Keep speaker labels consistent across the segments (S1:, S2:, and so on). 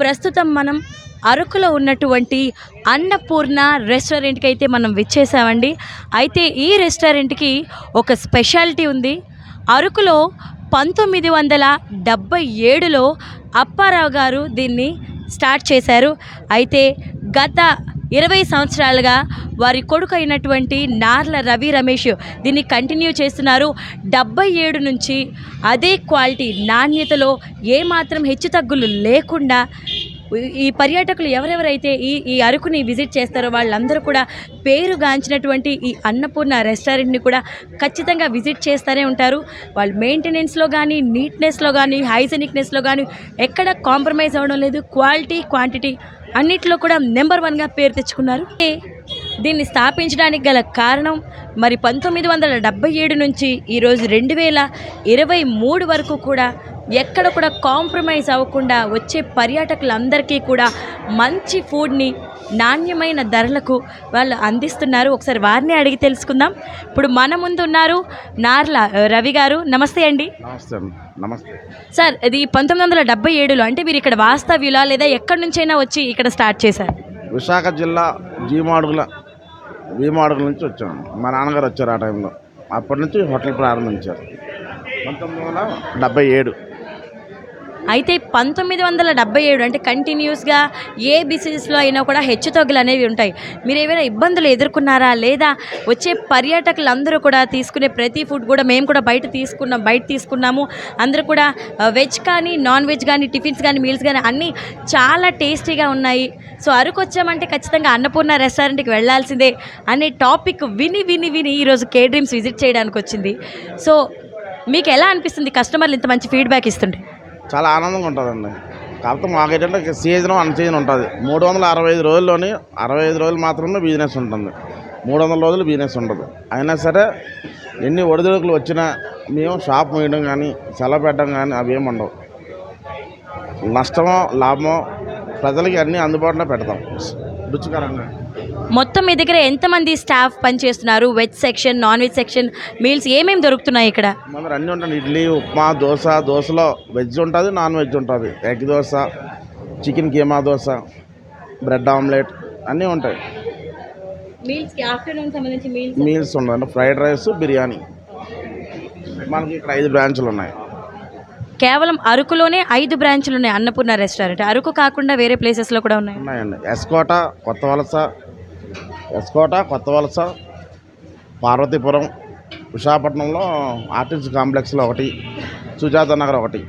S1: ప్రస్తుతం మనం అరకులో ఉన్నటువంటి అన్నపూర్ణ రెస్టారెంట్కి అయితే మనం విచ్చేసామండి. అయితే ఈ రెస్టారెంట్కి ఒక స్పెషాలిటీ ఉంది. అరకులో పంతొమ్మిది వందల డెబ్బై ఏడులో అప్పారావు గారు దీన్ని స్టార్ట్ చేశారు. అయితే గత ఇరవై సంవత్సరాలుగా వారి కొడుకు అయినటువంటి నార్ల రవి రమేష్ దీన్ని కంటిన్యూ చేస్తున్నారు. డెబ్బై ఏడు నుంచి అదే క్వాలిటీ నాణ్యతలో ఏమాత్రం హెచ్చుతగ్గులు లేకుండా ఈ- ఈ పర్యాటకులు ఎవరెవరైతే ఈ ఈ అరకుని విజిట్ చేస్తారో వాళ్ళందరూ కూడా పేరుగాంచినటువంటి ఈ అన్నపూర్ణ రెస్టారెంట్ని కూడా ఖచ్చితంగా విజిట్ చేస్తూనే ఉంటారు. వాళ్ళు మెయింటెనెన్స్లో కానీ నీట్నెస్లో కానీ హైజెనిక్నెస్లో కానీ ఎక్కడ కాంప్రమైజ్ అవ్వడం లేదు. క్వాలిటీ క్వాంటిటీ అన్నిట్లో కూడా నెంబర్ వన్గా పేరు తెచ్చుకున్నారు. దీన్ని స్థాపించడానికి గల కారణం మరి పంతొమ్మిది వందల డెబ్బై ఏడు నుంచి ఈరోజు రెండు వేల ఇరవై మూడు వరకు కూడా ఎక్కడ కూడా కాంప్రమైజ్ అవ్వకుండా వచ్చే పర్యాటకులందరికీ కూడా మంచి ఫుడ్ని నాణ్యమైన ధరలకు వాళ్ళు అందిస్తున్నారు. ఒకసారి వారిని అడిగి తెలుసుకుందాం. ఇప్పుడు మన ముందు ఉన్నారు నార్ల రవి గారు. నమస్తే అండి.
S2: నమస్తే నమస్తే.
S1: సార్ ఇది పంతొమ్మిది వందల డెబ్బై ఏడులో అంటే మీరు ఇక్కడ వాస్తవ్యులా లేదా ఎక్కడి నుంచైనా వచ్చి ఇక్కడ స్టార్ట్ చేశారు?
S2: విశాఖ జిల్లా జీమాడుగుల భీమాడుగుల నుంచి వచ్చాము మా నాన్నగారు వచ్చారు ఆ టైంలో. అప్పటి నుంచి హోటల్ ప్రారంభించారు. పంతొమ్మిది వందల డెబ్బై ఏడు.
S1: అయితే పంతొమ్మిది వందల డెబ్బై ఏడు అంటే కంటిన్యూస్గా ఏ బిజినెస్లో అయినా కూడా హెచ్చుతగ్గులు అనేవి ఉంటాయి. మీరు ఏమైనా ఇబ్బందులు ఎదుర్కొన్నారా? లేదా వచ్చే పర్యాటకులందరూ కూడా తీసుకునే ప్రతి ఫుడ్ కూడా మేము కూడా బయట తీసుకున్నాం బయట తీసుకున్నాము. అందరూ కూడా వెజ్ కానీ నాన్ వెజ్ కానీ టిఫిన్స్ కానీ మీల్స్ కానీ అన్నీ చాలా టేస్టీగా ఉన్నాయి. సో అరకు వచ్చామంటే ఖచ్చితంగా అన్నపూర్ణ రెస్టారెంట్కి వెళ్ళాల్సిందే అనే టాపిక్ విని విని విని ఈరోజు కేడ్రీమ్స్ విజిట్ చేయడానికి వచ్చింది. సో మీకు ఎలా అనిపిస్తుంది? కస్టమర్లు ఇంత మంచి ఫీడ్బ్యాక్ ఇస్తుంటే?
S2: చాలా ఆనందంగా ఉంటుందండి. కాకపోతే మాకు ఏంటంటే సీజన్ అన్ సీజన్ ఉంటుంది. మూడు వందల అరవై ఐదు రోజుల్లోని అరవై ఐదు రోజులు మాత్రమే బిజినెస్ ఉంటుంది. మూడు వందల రోజులు బిజినెస్ ఉండదు. అయినా సరే ఎన్ని ఒడిదుడుకులు వచ్చినా మేము షాప్ మూయడం కానీ సెలవు పెట్టడం కానీ అవి ఏమి ఉండవు. నష్టమో లాభమో ప్రజలకి అన్నీ అందుబాటులో పెడతాం. రుచికరంగా.
S1: మొత్తం మీ దగ్గర ఎంతమంది స్టాఫ్ పనిచేస్తున్నారు? Veg section non veg section meals ఏమేమి దొరుకుతున్నాయి ఇక్కడ?
S2: మన దగ్గర అన్నీ ఉంటాయి. ఇడ్లీ ఉప్మా దోశ దోశలో వెజ్ ఉంటుంది నాన్ వెజ్ ఉంటుంది. Egg dosa chicken keema dosa bread omelette అన్నీ ఉంటాయి.
S1: మీల్స్కి ఆఫ్టర్నూన్ సంబంధించి మీల్స్?
S2: మీల్స్ ఉన్నాయి ఫ్రైడ్ రైస్ బిర్యానీ. మనకి ఇక్కడ ఐదు బ్రాంచులు ఉన్నాయి.
S1: కేవలం అరకులోనే ఐదు బ్రాంచ్లు ఉన్నాయి అన్నపూర్ణ రెస్టారెంట్. అరకు కాకుండా వేరే ప్లేసెస్లో కూడా ఉన్నాయి.
S2: ఉన్నాయండి. ఎస్కోట కొత్త వలస ఎస్కోట కొత్త వలస పార్వతీపురం విశాఖపట్నంలో ఆర్టిస్ట్ కాంప్లెక్స్లో ఒకటి సుజాత నగర్ ఒకటి.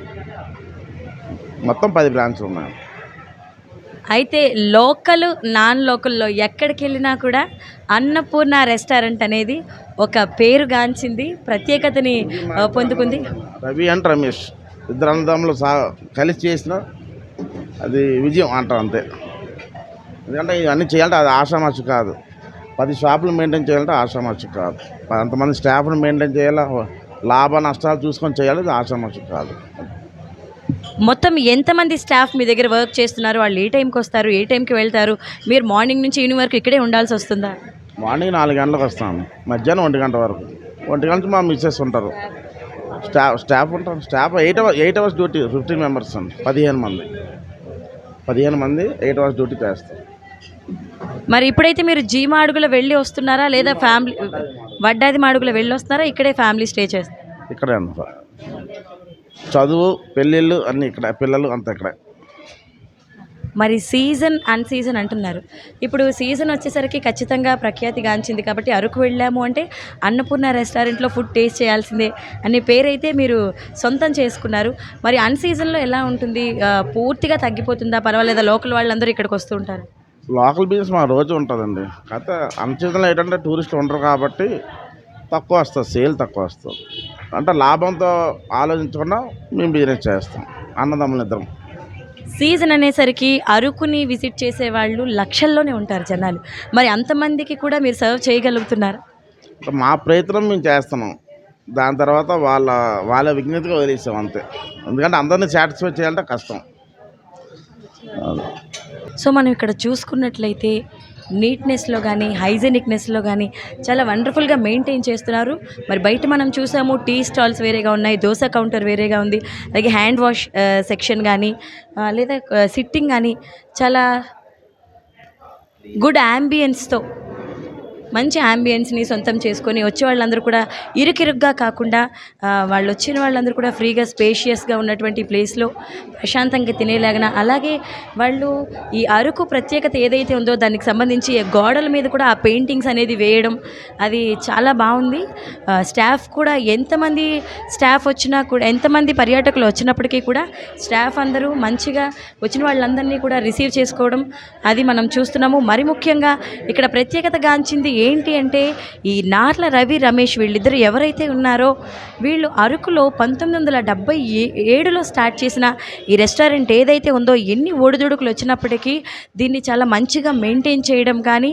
S2: మొత్తం పది బ్రాంచ్లు ఉన్నాయి.
S1: అయితే లోకల్ నాన్ లోకల్లో ఎక్కడికి వెళ్ళినా కూడా అన్నపూర్ణ రెస్టారెంట్ అనేది ఒక పేరుగాంచింది ప్రత్యేకతని పొందుకుంది.
S2: రవి అండ్ రమేష్. ఇద్దరు అన్నదమ్ములు సా కలిసి చేసిన అది విజయం అంటాం అంతే. ఎందుకంటే ఇవన్నీ చేయాలంటే అది ఆషామాషి కాదు. పది షాపులు మెయింటైన్ చేయాలంటే ఆషామాషి కాదు. అంతమంది స్టాఫ్ని మెయింటైన్ చేయాలి? లాభ నష్టాలు చూసుకొని చేయాలి అది ఆషామాషి కాదు.
S1: మొత్తం ఎంతమంది స్టాఫ్ మీ దగ్గర వర్క్ చేస్తున్నారు? వాళ్ళు ఏ టైంకి వస్తారు? ఏ టైంకి వెళ్తారు? మీరు మార్నింగ్ నుంచి ఈవినింగ్ వరకు ఇక్కడే ఉండాల్సి వస్తుందా?
S2: మార్నింగ్ నాలుగు గంటలకు వస్తాను. మధ్యాహ్నం ఒంటి గంట వరకు. ఒంటి గంట నుంచి మా మిస్సెస్ ఉంటారు. స్టాఫ్ స్టాఫ్ ఉంటారు. Staff eight hours eight hours duty fifteen members అండి. పదిహేను మంది. పదిహేను మంది ఎయిట్ అవర్స్ డ్యూటీ చేస్తారు.
S1: మరి ఇప్పుడైతే మీరు జీమా అడుగులో వెళ్ళి వస్తున్నారా? లేదా ఫ్యామిలీ వడ్డాది మాడుగులో వెళ్ళి వస్తున్నారా? ఇక్కడే ఫ్యామిలీ స్టే చేస్తారు
S2: ఇక్కడే చదువు పెళ్ళిళ్ళు అన్నీ ఇక్కడ పిల్లలు అంతా ఇక్కడే.
S1: మరి సీజన్ అన్ సీజన్ అంటున్నారు. ఇప్పుడు సీజన్ వచ్చేసరికి ఖచ్చితంగా ప్రఖ్యాతిగాంచింది కాబట్టి అరకు వెళ్ళాము అంటే అన్నపూర్ణ రెస్టారెంట్లో ఫుడ్ టేస్ట్ చేయాల్సిందే అనే పేరైతే మీరు సొంతం చేసుకున్నారు. మరి అన్ సీజన్లో ఎలా ఉంటుంది? పూర్తిగా తగ్గిపోతుందా? పర్వాలేదా? లోకల్ వాళ్ళందరూ ఇక్కడికి వస్తూ ఉంటారు?
S2: లోకల్ బిజినెస్ మా రోజు ఉంటుందండి. కాకపోతే అన్సీజన్లో ఏంటంటే టూరిస్టులు ఉండరు కాబట్టి తక్కువ వస్తుంది సేల్ తక్కువ వస్తుంది. అంటే లాభంతో ఆలోచించకుండా మేము బిజినెస్ చేస్తాం అన్నదమ్ములు ఇద్దరం.
S1: సీజన్ అనేసరికి అరకుని విజిట్ చేసే వాళ్ళు లక్షల్లోనే ఉంటారు జనాలు. మరి అంతమందికి కూడా మీరు సర్వ్ చేయగలుగుతున్నారు?
S2: మా ప్రయత్నం మేము చేస్తున్నాం. దాని తర్వాత వాళ్ళ వాళ్ళ విజ్ఞతగా వదిలేసాం అంతే. ఎందుకంటే అందరినీ సాటిస్ఫై చేయాలంటే కష్టం.
S1: సో మనం ఇక్కడ చూసుకున్నట్లయితే నీట్నెస్లో కానీ హైజెనిక్నెస్లో కానీ చాలా వండర్ఫుల్గా మెయింటైన్ చేస్తున్నారు. మరి బయట మనం చూసాము టీ స్టాల్స్ వేరేగా ఉన్నాయి దోశ కౌంటర్ వేరేగా ఉంది అలాగే హ్యాండ్ వాష్ సెక్షన్ కానీ లేదా సిట్టింగ్ కానీ చాలా గుడ్ యాంబియన్స్తో మంచి యాంబియన్స్ని సొంతం చేసుకొని వచ్చే వాళ్ళందరూ కూడా ఇరుకిరుగ్గా కాకుండా వాళ్ళు వచ్చిన వాళ్ళందరూ కూడా ఫ్రీగా స్పేషియస్గా ఉన్నటువంటి ప్లేస్లో ప్రశాంతంగా తినేలాగిన అలాగే వాళ్ళు ఈ అరకు ప్రత్యేకత ఏదైతే ఉందో దానికి సంబంధించి గోడల మీద కూడా ఆ పెయింటింగ్స్ అనేది వేయడం అది చాలా బాగుంది. స్టాఫ్ కూడా ఎంతమంది స్టాఫ్ వచ్చినా కూడా ఎంతమంది పర్యాటకులు వచ్చినప్పటికీ కూడా స్టాఫ్ అందరూ మంచిగా వచ్చిన వాళ్ళందరినీ కూడా రిసీవ్ చేసుకోవడం అది మనం చూస్తున్నాము. మరి ముఖ్యంగా ఇక్కడ ప్రత్యేకత గాంచింది ఏంటి అంటే ఈ నార్ల రవి రమేష్ వీళ్ళిద్దరు ఎవరైతే ఉన్నారో వీళ్ళు అరకులో పంతొమ్మిది వందల డెబ్బై ఏ ఏడులో స్టార్ట్ చేసిన ఈ రెస్టారెంట్ ఏదైతే ఉందో ఎన్ని ఒడిదుడుకులు వచ్చినప్పటికీ దీన్ని చాలా మంచిగా మెయింటైన్ చేయడం కానీ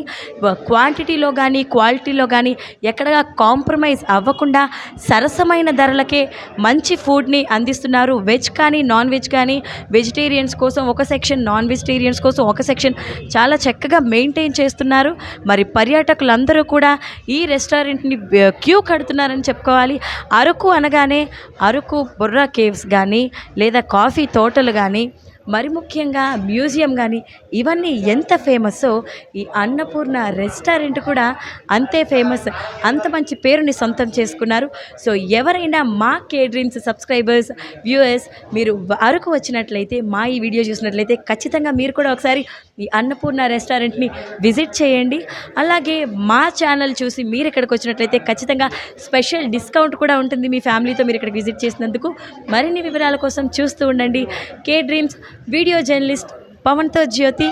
S1: క్వాంటిటీలో కానీ క్వాలిటీలో కానీ ఎక్కడగా కాంప్రమైజ్ అవ్వకుండా సరసమైన ధరలకే మంచి ఫుడ్ని అందిస్తున్నారు. వెజ్ కానీ నాన్ వెజ్ కానీ వెజిటేరియన్స్ కోసం ఒక సెక్షన్ నాన్ వెజిటేరియన్స్ కోసం ఒక సెక్షన్ చాలా చక్కగా మెయింటైన్ చేస్తున్నారు. మరి పర్యాటకులందరూ కూడా ఈ రెస్టారెంట్ని క్యూ కడుతున్నారని చెప్పుకోవాలి. అరకు అనగానే అరకు బుర్రా కేవ్స్ కానీ లేదా కాఫీ తోటలు కానీ మరి ముఖ్యంగా మ్యూజియం కానీ ఇవన్నీ ఎంత ఫేమస్సో ఈ అన్నపూర్ణ రెస్టారెంట్ కూడా అంతే ఫేమస్. అంత మంచి పేరుని సొంతం చేసుకున్నారు. సో ఎవరైనా మా కే డ్రీమ్స్ సబ్స్క్రైబర్స్ వ్యూయర్స్ మీరు అరకు వచ్చినట్లయితే మా ఈ వీడియో చూసినట్లయితే ఖచ్చితంగా మీరు కూడా ఒకసారి ఈ అన్నపూర్ణ రెస్టారెంట్ని విజిట్ చేయండి. అలాగే మా ఛానల్ చూసి మీరు ఇక్కడికి వచ్చినట్లయితే ఖచ్చితంగా స్పెషల్ డిస్కౌంట్ కూడా ఉంటుంది మీ ఫ్యామిలీతో మీరు ఇక్కడికి విజిట్ చేసినందుకు. మరిన్ని వివరాల కోసం చూస్తూ ఉండండి. కే డ్రీమ్స్ વીડિયો જર્નલિસ્ટ પવન તો જ્યોતિ